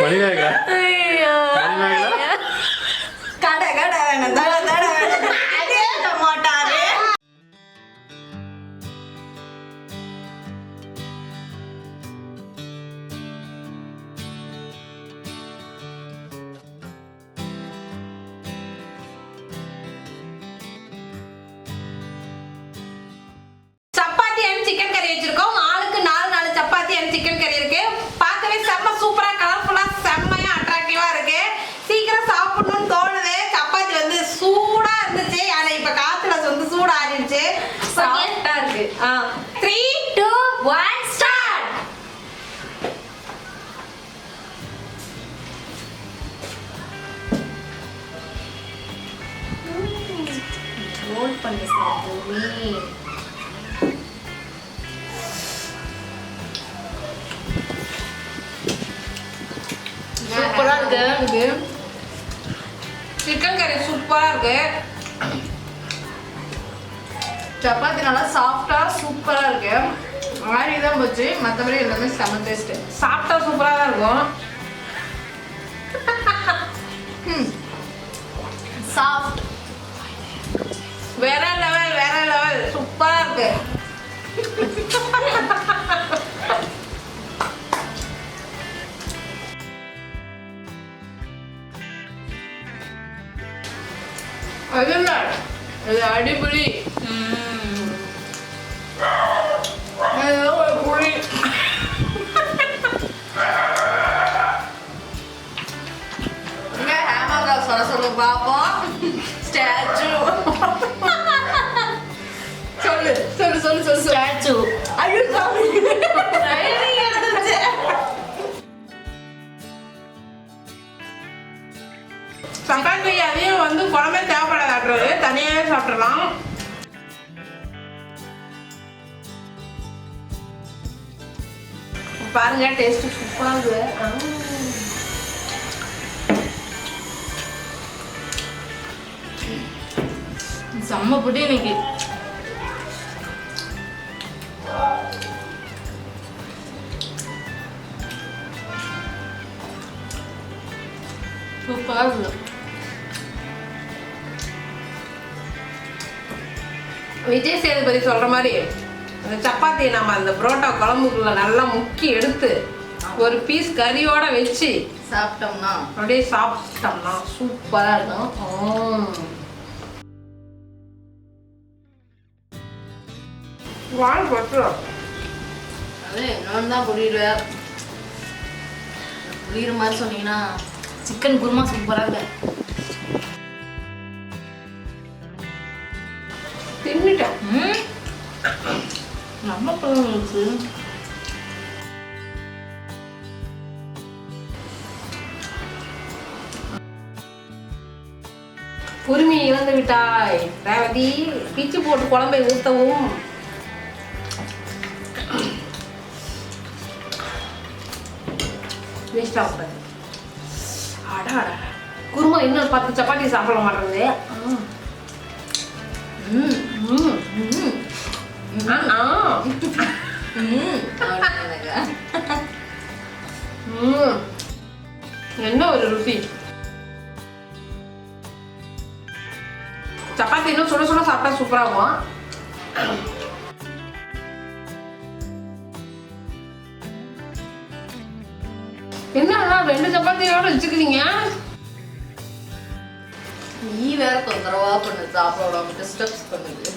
மணிமேகலா மணிமேகலா நல்லா இருக்கு சிக்கன் கறி சூப்பரா இருக்கு. சப்பாத்தி நல்லா சாஃப்டா சூப்பரா இருக்கு. ஆறி தான் போச்சு. மற்றபடி எல்லாமே செம டேஸ்ட் சாப்பிட்டா சூப்பரா தான் இருக்கும். சாஃப்ட் வேற லெவல் வேற லெவல் சூப்பரா இருக்கு. அது அடிப்பொலி பாருங்க டேஸ்ட் சூப்பரா இருக்கு. செம்ம புடி இன்னைக்கு. சூப்பரா இருக்கு. விஜய் சேதுபதி சொல்ற மாதிரி அந்த சப்பாத்தியை நம்ம அந்த புரோட்டா குழம்புக்குள்ள நல்லா முக்கி எடுத்து ஒரு பீஸ் கறியோட வச்சு சாப்பிட்டோம்னா? அப்படியே சாப்பிட்டோம்னா சூப்பரா இருக்கும். பட்டுரும் அது இன்னொன்று தான் புரியல புரியுற மாதிரி சொன்னீங்கன்னா சிக்கன் குருமா சூப்பராக இருக்கு. தின்னுட்டேன். நம்ம பிள்ளைங்களுக்கு உரிமை இழந்து விட்டாய். ரேவதி பிச்சு போட்டு குழம்பை ஊத்தவும். வேஸ்ட் ஆகக்கூடாது அடா அடா. குருமா இன்னும் பத்து சப்பாத்தி சாப்பிட மாட்டேங்குது. என்ன ஒரு ருசி? சப்பாத்தி இன்னும் சுட சுட சாப்பிட்டா சூப்பரா இருக்கும்? ரெண்டு சப்பாத்தியோட வச்சுக்கிறீங்க? நீ வேற தொந்தரவா பண்ணு சாப்பிட விடாம டிஸ்டர்ப்ஸ் பண்ணுது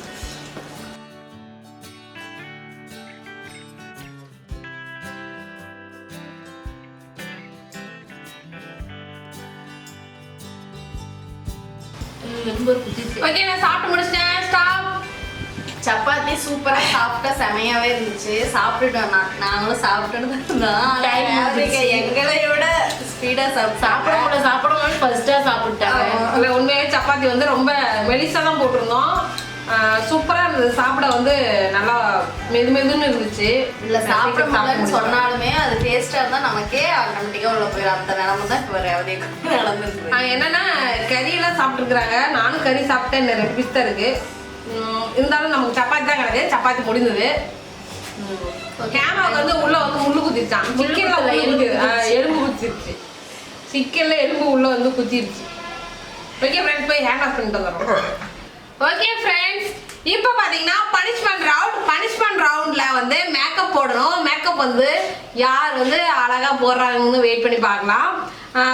ஓகே நான் சாப்பிட்டு முடிச்சிட்டேன். ஸ்டாப் சப்பாத்தி சூப்பரா சாப்பிட்டா செமையாவே இருந்துச்சு. சாப்பிட்டுட்டோம். நான் நாங்களும் சாப்பிட்டுட்டு தான். எங்களை விட ஸ்பீடா சாப்பிட சாப்பிட முடியல சாப்பிட முடியல ஃபர்ஸ்டா சாப்பிட்டாங்க இல்லை உண்மையாவே சப்பாத்தி வந்து ரொம்ப மெலிசா தான் போட்டிருந்தோம். சூப்பராக இருந்தது. சாப்பிட வந்து நல்லா மெது மெதுன்னு இருந்துச்சு. இல்ல சாப்பிட முடியலன்னு. சொன்னாலுமே அது டேஸ்டா இருந்தா நமக்கே ஆட்டோமேட்டிக்கா உள்ள போயிடும் அந்த நிலைமை தான் இப்போ ரேவதி நடந்துருக்கு என்னன்னா கறியெல்லாம் சாப்பிட்டுருக்குறாங்க. நானும் கறி சாப்பிட்டேன். இந்த ரெண்டு பீஸ் தான் இருக்கு. உம் இருந்தாலும் நமக்கு சப்பாத்தி தான் கிடையாது. சப்பாத்தி முடிந்தது. கேமாவுக்கு வந்து உள்ள வந்து முள்ளு குத்திச்சான் சிக்கன்ல எலும்பு எலும்பு குத்திருச்சு. சிக்கன்ல எலும்பு உள்ள வந்து குத்திருச்சு. ஓகே ஃப்ரெண்ட்ஸ் போய் ஹேண்ட் ஆஃப் பண்ணிட்டு வந்துடுறோம். ஓகே ஃப்ரெண்ட்ஸ் இப்போ பார்த்தீங்கன்னா பனிஷ்மெண்ட் ரவுண்ட் பனிஷ்மெண்ட் ரவுண்டில் வந்து மேக்கப் போடணும். மேக்கப் வந்து யார் வந்து அழகாக போடுறாங்கன்னு வெயிட் பண்ணி பார்க்கலாம்.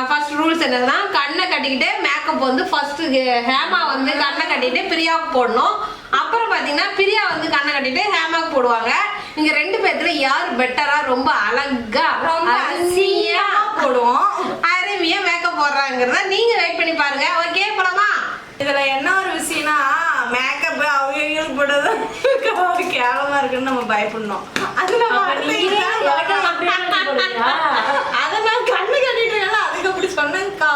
ஃபர்ஸ்ட் ரூல்ஸ் என்னதுன்னா கண்ணை கட்டிக்கிட்டு மேக்கப் வந்து ஃபர்ஸ்ட் ஹேமா வந்து கண்ணை கட்டிட்டு பிரியாவுக்கு போடணும். அப்புறம் பார்த்தீங்கன்னா பிரியா வந்து கண்ணை கட்டிட்டு ஹேமாவுக்கு போடுவாங்க. இங்க ரெண்டு பேர்த்துல யார் பெட்டரா ரொம்ப அழகா ரொம்ப அருமையா போடுவோம். அருமையா மேக்கப் போடுறாங்கிறத நீங்க வெயிட் பண்ணி பாருங்க. ஓகே போலாமா? இதுல என்ன ஒரு விஷயம்னா மேக்கப் அவங்களுக்கு போட்டது கேவலமா இருக்குன்னு நம்ம பயப்படணும். அது நம்ம? அதை நான் கண்ணு கட்டிட்டு அதுக்கு அப்படி சொன்னேன்க்கா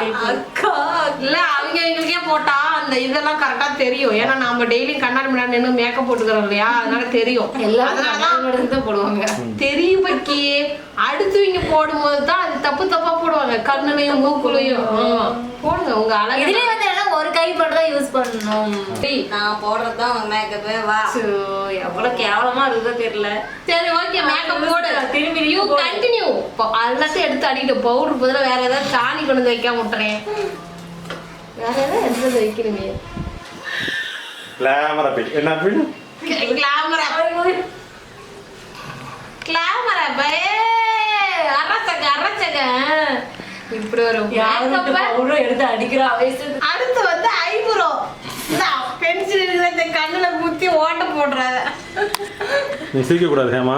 அக்கா இல்ல அவங்க எங்களுக்கே போட்டா அந்த இதெல்லாம் கரெக்டா தெரியும். ஏன்னா நாம டெய்லி கண்ணாடி முன்னாடி நின்று மேக்கப் போட்டுக்கிறோம் இல்லையா? அதனால தெரியும். எல்லாரும் போடுவாங்க. தெரியும் பக்கி. அடுத்தவங்க போடும்போது தான் அது தப்பு தப்பா போடுவாங்க. கண்ணுலயும் மூக்குலயும். போடுங்க உங்க அழகு ஒரு கை மட்டும் தான் யூஸ் பண்ணணும். நான் போடுறதுதான் உங்க மேக்கப் வா. சோ, எவ்வளவு கேவலமா இருக்குதோ தெரியல. சரி ஓகே மேக்கப் போடு. திரும்பி யூ. கண்டினியூ எல்லாத்தையும் எடுத்து அடிக்கிட்டு பவுடர் பதிலா வேற ஏதாவது சாணி கொண்டு வந்து வைக்காம விட்டுறேன். வேற ஏதாவது எடுத்து வந்து வைக்கணுமே. கிளாமரா பில் என்ன கிளாமரா இப்படி ஒரு யாரும் எடுத்து அடிக்கிறா? அடுத்து வந்து ஐப்ரோ. பென்சில் இருக்கிற இந்த கண்ணுல குத்தி ஓட்ட போடுறாத. நீ சிரிக்க கூடாது ஹேமா.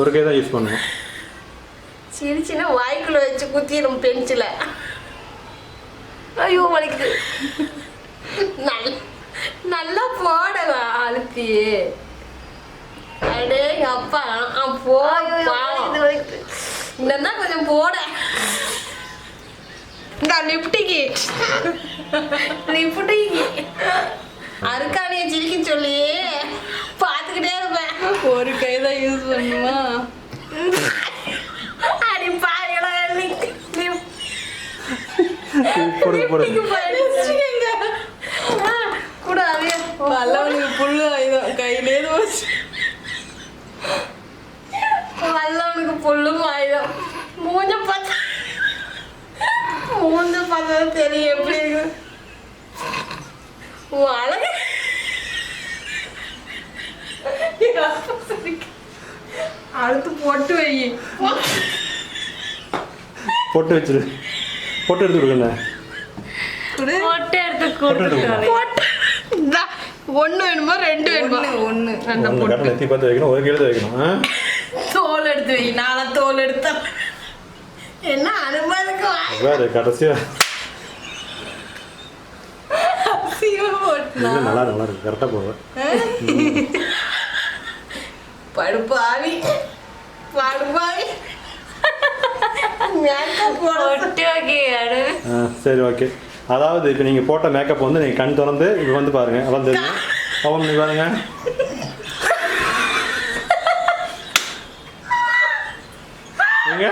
ஒரு கை தான் யூஸ் பண்ணணும் சிரிச்சுன்னா வாய்க்குள்ள வச்சு குத்திடும் பென்சில ஐயோ வலிக்குது. நல்ல நல்லா போடவா அழுத்தி அடே அப்பா. போ பாவம். இன்னும் கொஞ்சம் போட. இந்த லிப்டிக்கு லிப்டிக்கு அருக்காணிய சிரிக்க சொல்லி பார்த்துக்கிட்டே இருப்பேன். ஒரு கை தான் யூஸ் பண்ணுமா? அடி பாருங்களா போடு போடு. கூடாது பல்லவனுக்கு புல்லு ஆயுதம். கையிலே வல்லவனுக்கு புல்லும் ஆயுதம். மூஞ்ச பார்த்தா மூஞ்ச பார்த்தா தெரியும். எப்படி இருக்கு? உன் அழகு. அடுத்து பொட்டு வை. பொட்டு வச்சிரு. பொட்டு எடுத்து கொடுங்க. போட்டு எடுத்து போட்டு பொட்டு. இந்தா, ஒண்ணு வேணுமா ரெண்டு வேணுமா? ஒன்று பொட்டு கட்டில் எத்தி பார்த்து வைக்கணும் ஒரு தான் வைக்கணும் ஆ? தோல் எடுத்து வை. நாளை தோல் எடுத்த என்ன அனுபவத்துக்கு வேறு கடைசியா. போட்டு இல்லை நல்லா நல்லா இருக்கு. கரெக்டாக போடுவேன் படுப்பாவி. படுப்பாவி. சரி ஓகே. அதாவது இப்போ நீங்கள் போட்ட மேக்கப் வந்து நீங்கள் கண் திறந்து இப்போ வந்து பாருங்க. அதான் தெரியும். அவன் நீ பாருங்க. எங்க?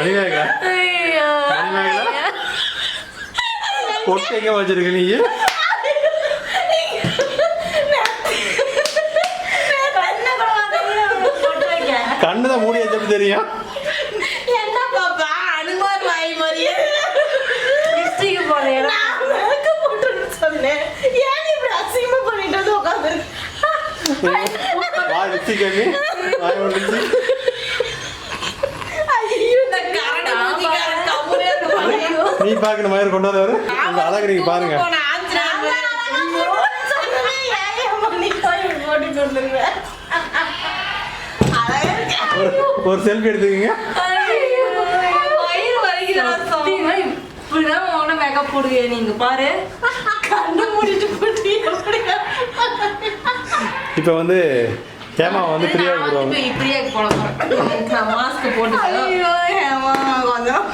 மணிமேகலா மணிமேகலா பொட்டு எங்க வச்சிருக்க நீ கண்ணு தான் மூடி வச்சப்ப தெரியும்? என்ன பாப்பா அனுமார் வாய் மாதிரியே. லிப்ஸ்டிக் மேக்கப் போட்டுன்னு சொன்னேன். ஏன் இப்படி அசிங்கமா பண்ணிட்டு வந்து உட்காந்துருக்கு? வாய் ஒன்று ஐயோ இந்த கரடி மூஞ்சிக்கார கம்முனே இருக்க மாட்டேங்குது. நீ பார்க்கணும் மயிர் கொண்டு வந்தவர்? உங்க அழகு நீங்க பாருங்க. ஒரு செல்ஃபி எடுத்துக்கங்க. இப்படிதான் உன மேக்கப் போடுவீங்க நீங்க பாரு. கண்ணு மூடிட்டு போட்டு இப்போ வந்து ஹேமா வந்து ஃப்ரீயாக கொடுவாங்க பிரியாக்கு போட போறேன். நான் மாஸ்க் போட்டு ஐயோ ஏமா கொஞ்சம்.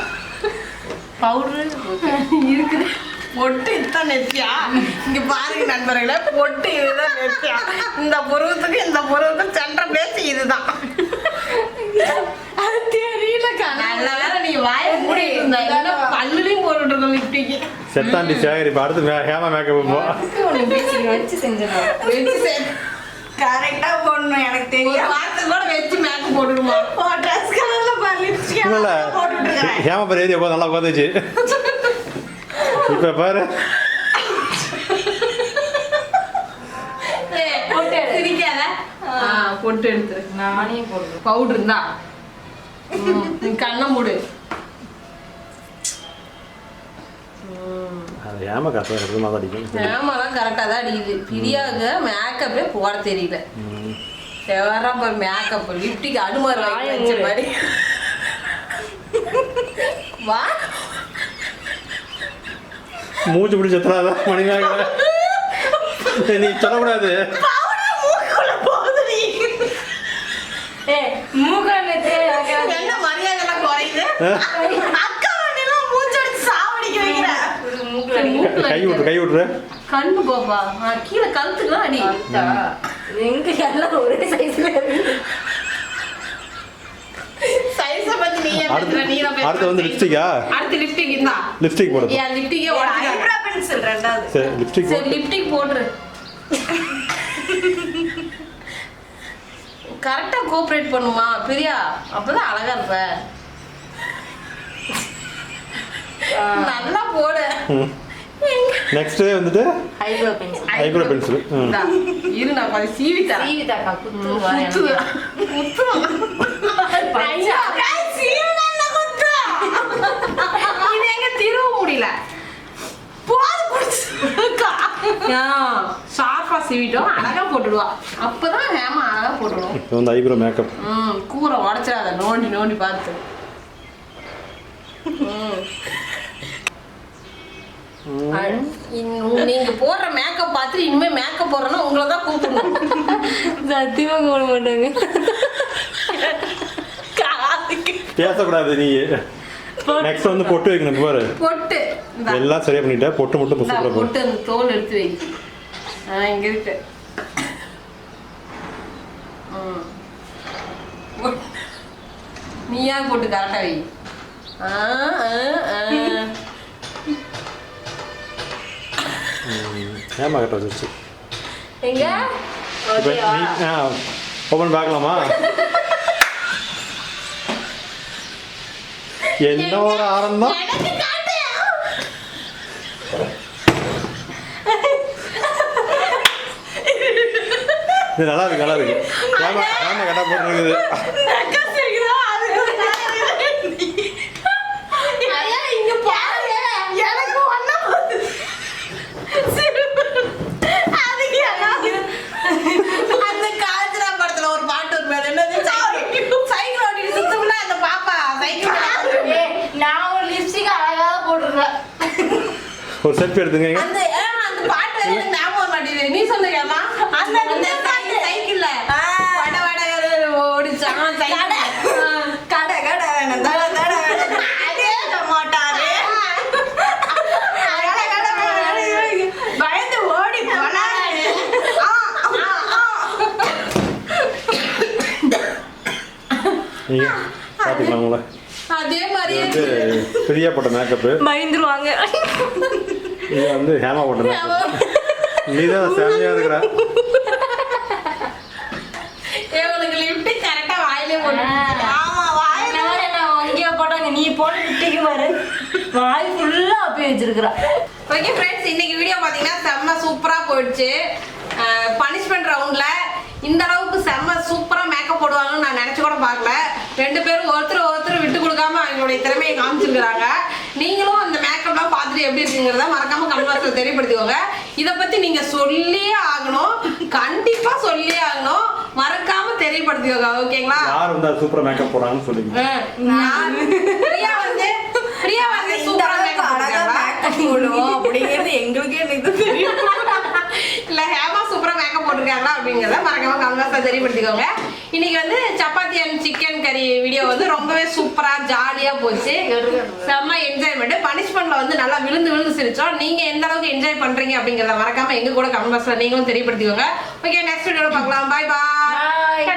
பவுடர் இருக்குது. பொட்டு இதுதான் நெத்தியா? இங்க பாருங்க நண்பர்களே பொட்டு இதுதான் நெத்தியா. இந்த புருவத்துக்கு இந்த புருவத்துக்கு சென்டர் பிளேஸ் இதுதான். அது தெரியல நல்ல வேளை நீ வாயை இருந்த இல்லைன்னா பல்லுலையும் போட்டுட்டு இருந்தோம் லிப்டிக்கு செத்தாண்டி சேகர் இப்போ அடுத்து ஹேமா மேக்கப் போ. வச்சு செஞ்சனா வச்சு சரி. கரெக்டா போடணும் எனக்கு தெரியும். வாரத்துக்கு கூட வச்சு மேக்கப் லிப்ஸ்டிக் இல்ல இல்ல போட்டு விட்டுருக்கேன் ஹேமா பாரு. ஏரியா போது நல்லா உட்காந்துச்சு இப்ப பாரு பொட்டு எடுத்துரு. நானே போடுறேன். பவுடர் நீ கண்ணை மூடு. ஏமா கரெக்டாக அடிக்கும். ஏமாலாம் கரெக்டாக தான் அடிக்குது. பிரியாவுக்கு மேக்கப்பே போட தெரியல. பாரு மேக்கப் லிப்டிக் மூடு. மாதிரி. வா. மூச்சு பிடிச்சி எத்தனாத மணிக்காக நீ சொல்லக்கூடாது. கை விட்டுரு கை விட்டுரு. கண்ணு பாப்பா. ஆ, கீழே கழுத்துக்கலாம் அடி. எங்க எல்லாம் ஒரே சைஸ்ல இருக்கு சைஸ பத்தி நீ ஏன் அடுத்து தான் வந்து லிப்ஸ்டிக்கா அடுத்து லிப்டிக் இருந்தா லிப்ஸ்டிக் போடுது என் லிப்டிக்கே ஒரு ஐப்ரோ பென்சில் ரெண்டாவது. சரி லிப்ஸ்டிக் சரி போட்டு லிப்டிக் போட்டுரு. கரெக்டா கோஆப்ரேட் பண்ணுமா பிரியா? அப்பதான் அழகா இருப்ப. நல்லா போடு. நெக்ஸ்ட் வந்துட்டு ஐப்ரோ பென்சில் ஐப்ரோ பென்சில் இரு நான் கொஞ்சம் சீவி தரேன். ம், வரேன் குத்து. குத்து. ஐயா, இது எங்க திருவ முடியல போது குடிச்சுக்கா. ஆ, ஷார்ப்பா சீவிட்டோம் அழகா போட்டுடுவா. அப்பதான் ஹேமா அழகா போட்டுடும். இப்போ வந்து ஐப்ரோ மேக்கப் ம் கூரை உடச்சிடாத நோண்டி நோண்டி பார்த்து. நீங்க போடுற மேக்கப் பார்த்து இனிமே மேக்கப் போடுறேன்னா உங்களை தான் கூப்பிடணும். சத்தியமா போட மாட்டாங்க. பேசக்கூடாது நீ. நெக்ஸ்ட் வந்து பொட்டு வைக்கணும் பாரு. பொட்டு. எல்லாம் சரியா பண்ணிட்ட பொட்டு மட்டும் பொட்டு அந்த தோல் எடுத்து வை. இங்க இருக்கு. நீயா போட்டு கரெக்டா வை. ஆ, ஆ, ஆ. ஏமா கரெக்டாக வச்சிருச்சு? எங்க? ஓப்பன் பார்க்கலாமா? என்ன ஒரு ஆரம்பம் எனக்கு காட்டு இது நல்லா இருக்கு நல்லா இருக்கு. ஏமா ஏமா கரெக்டாக போட்டுருக்குது. ஐயா, இங்க. பாரு. எனக்கு ஒண்ணா போகுது. அதுக்கு என்ன? அந்த காஞ்சனா படத்துல ஒரு பாட்டு வருமே, அது என்னது? சைக்கிள் சைக்கிள் ஓட்டிட்டு சுத்தும்ல அந்த பாப்பா சைக்கிள் ஏ நான் ஒரு லிப்ஸ்டிக் அழகா போட்டுருவேன் ஒரு செல்ஃபி எடுத்துங்க இங்க. அந்த ஆ, அந்த பாட்டு வேற எனக்கு ஞாபகம் வர மாட்டேங்குது நீ சொல்லுங்கம்மா அந்த அந்த சைக்கிள் சைக்கிள்ல ஆ. வட வட ஓடிச்சான் சைக்கிள் கடை, கடை வேணும், தடை, தடை வேணும். கேட்க மாட்டாரு. கடை, கடை வேணும். பயந்து ஓடி போனாரு. ஆ, ஆ, ஆ. நீங்க பார்த்துக்கலாம் உங்களை அதே இது மாதிரியே வந்து பிரியா போட்ட மேக்கப்பு பயந்துருவாங்க. இது வந்து ஹேமா போட்ட மேக்கப் நீ தான் செம்மையா இருக்கிற இவங்களுக்கு லிப்ட் கரெக்டா வாயிலே போட்டு ஆமா, வாயில நான் அங்கேயே போட்டாங்க. நீ போட்டு லிப்ஸ்டிக் பாரு. வாய் ஃபுல்லா அப்பி வச்சிருக்கிறா. ஓகே ஃப்ரெண்ட்ஸ் இன்னைக்கு வீடியோ பார்த்தீங்கன்னா செம்ம சூப்பராக போயிடுச்சு. பனிஷ்மெண்ட் ரவுண்டில் இந்த அளவுக்கு செம்ம சூப்பராக மேக்கப் போடுவாங்கன்னு நான் நினச்சி கூட பார்க்கல. ரெண்டு பேரும் ஒருத்தர் ஒருத்தர் விட்டு கொடுக்காம அவங்களுடைய திறமையை காமிச்சிருக்கிறாங்க. நீங்களும் அந்த மேக்கப்லாம் பார்த்துட்டு எப்படி இருக்குங்கிறத மறக்காம கமெண்ட் தெரியப்படுத்திக்கோங்க. இதை பற்றி நீங்கள் சொல்லியே ஆகணும். கண்டிப்பாக சொல்லியே ஆகணும். மறக்காம தெரியப்படுத்திக்கோங்க ஓகேங்களா? யார் வந்து சூப்பரா மேக்கப் போடுறாங்கன்னு சொல்லுங்க நான் பிரியா வந்து பிரியா வந்து இந்த சூப்பரா அளவுக்கு மேக்கப் அழகா போட்டிருக்காங்களா? makeup போடுவோம் அப்படிங்கிறது எங்களுக்கே எனக்கு தெரியும் இல்ல ஹேமா சூப்பரா மேக்கப் போட்டிருக்காங்களா அப்படிங்கறத மறக்காம தெரியப்படுத்திக்கோங்க இன்னைக்கு வந்து சப்பாத்தி அண்ட் சிக்கன் கறி வீடியோ வந்து ரொம்பவே சூப்பரா ஜாலியா போச்சு. செம்ம என்ஜாய்மெண்ட் பனிஷ்மெண்ட்ல வந்து நல்லா விழுந்து விழுந்து சிரிச்சோம். நீங்க எந்த அளவுக்கு என்ஜாய் பண்றீங்க அப்படிங்கறத மறக்காம எங்க கூட கமெண்ட்ஸ்ல நீங்களும் தெரியப்படுத்திக்கோங்க. ஓகே நெக்ஸ்ட் வீடியோல பார்க்கலாம். பாய் பாய்